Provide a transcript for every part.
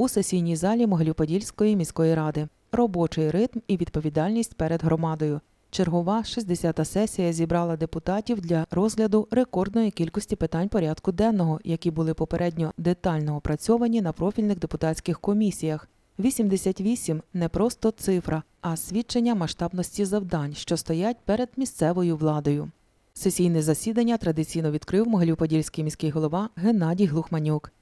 у сесійній залі Могилів-Подільської міської ради. Робочий ритм і відповідальність перед громадою. Чергова 60-та сесія зібрала депутатів для розгляду рекордної кількості питань порядку денного, які були попередньо детально опрацьовані на профільних депутатських комісіях. 88 – не просто цифра, а свідчення масштабності завдань, що стоять перед місцевою владою. Сесійне засідання традиційно відкрив Могилів-Подільський міський голова Геннадій Глухманюк.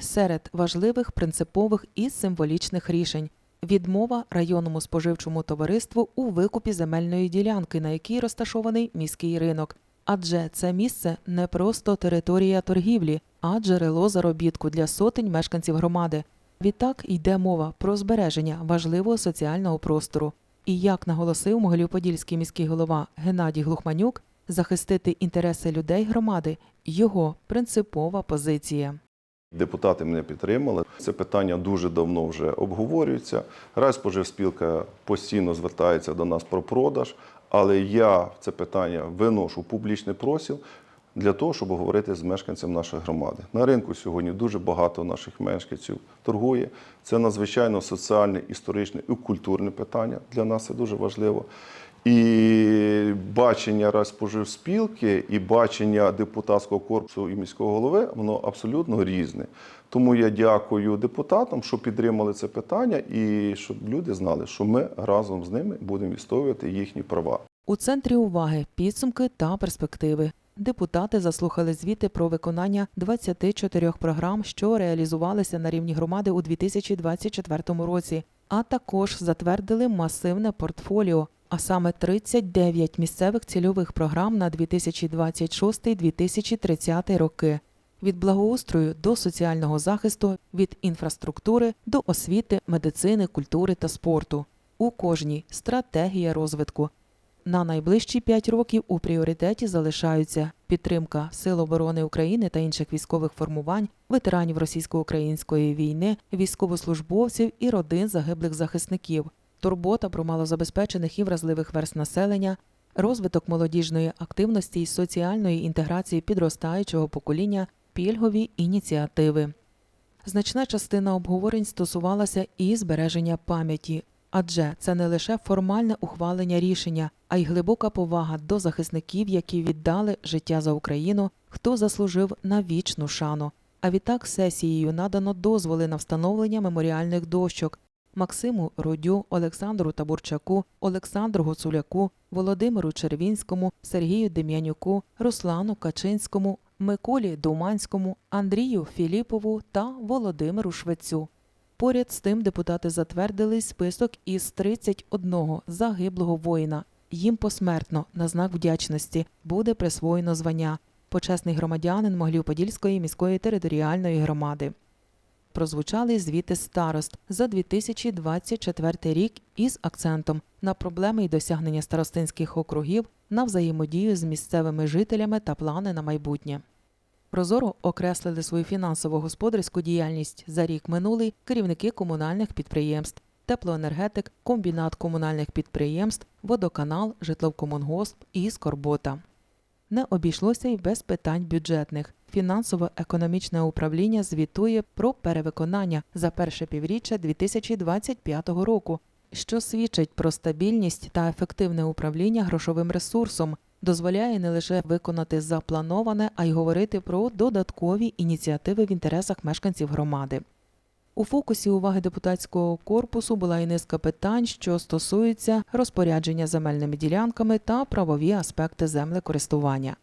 Серед важливих принципових і символічних рішень відмова районному споживчому товариству у викупі земельної ділянки, на якій розташований міський ринок. Адже це місце не просто територія торгівлі, а джерело заробітку для сотень мешканців громади. Відтак йде мова про збереження важливого соціального простору. І як наголосив Могилів-Подільський міський голова Геннадій Глухманюк, захистити інтереси людей громади його принципова позиція. Депутати мене підтримали. Це питання дуже давно вже обговорюється. Райспоживспілка постійно звертається до нас про продаж, але я це питання виношу в публічний просіл для того, щоб говорити з мешканцем нашої громади. На ринку сьогодні дуже багато наших мешканців торгує. Це надзвичайно соціальне, історичне і культурне питання. Для нас це дуже важливо. І бачення Райспоживспілки і бачення депутатського корпусу і міського голови воно абсолютно різне. Тому я дякую депутатам, що підтримали це питання, і щоб люди знали, що ми разом з ними будемо відстоювати їхні права. У центрі уваги підсумки та перспективи. Депутати заслухали звіти про виконання 24 програм, що реалізувалися на рівні громади у 2024 році, а також затвердили масивне портфоліо, а саме 39 місцевих цільових програм на 2026-2030 роки. Від благоустрою до соціального захисту, від інфраструктури до освіти, медицини, культури та спорту. У кожній стратегія розвитку. На найближчі п'ять років у пріоритеті залишаються підтримка Сил оборони України та інших військових формувань, ветеранів російсько-української війни, військовослужбовців і родин загиблих захисників, турбота про малозабезпечених і вразливих верст населення, розвиток молодіжної активності і соціальної інтеграції підростаючого покоління, пільгові ініціативи. Значна частина обговорень стосувалася і збереження пам'яті, адже це не лише формальне ухвалення рішення, а й глибока повага до захисників, які віддали життя за Україну, хто заслужив на вічну шану. А відтак сесією надано дозволи на встановлення меморіальних дощок Максиму Рудю, Олександру Табурчаку, Олександру Гуцуляку, Володимиру Червінському, Сергію Дем'янюку, Руслану Качинському, Миколі Думанському, Андрію Філіпову та Володимиру Швецю. Поряд з тим депутати затвердили список із 31 загиблого воїна. Їм посмертно, на знак вдячності, буде присвоєно звання почесний громадянин Моглів-Подільської міської територіальної громади. Прозвучали звіти старост за 2024 рік із акцентом на проблеми і досягнення старостинських округів, на взаємодію з місцевими жителями та плани на майбутнє. Прозоро окреслили свою фінансово-господарську діяльність за рік минулий керівники комунальних підприємств, теплоенергетик, комбінат комунальних підприємств, водоканал, житловкомунгосп і Скорбота. Не обійшлося й без питань бюджетних. Фінансово-економічне управління звітує про перевиконання за перше півріччя 2025 року, що свідчить про стабільність та ефективне управління грошовим ресурсом, дозволяє не лише виконати заплановане, а й говорити про додаткові ініціативи в інтересах мешканців громади. У фокусі уваги депутатського корпусу була і низка питань, що стосуються розпорядження земельними ділянками та правові аспекти землекористування.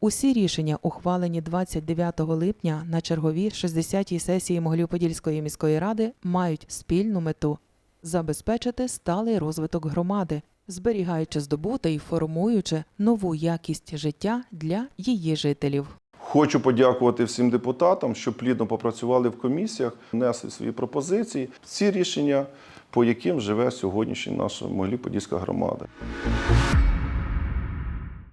Усі рішення, ухвалені 29 липня на черговій 60-й сесії Могилів-Подільської міської ради, мають спільну мету забезпечити сталий розвиток громади, зберігаючи здобуте і формуючи нову якість життя для її жителів. Хочу подякувати всім депутатам, що плідно попрацювали в комісіях, внесли свої пропозиції. Ці рішення, по яким живе сьогоднішня наша Могилів-Подільська громада.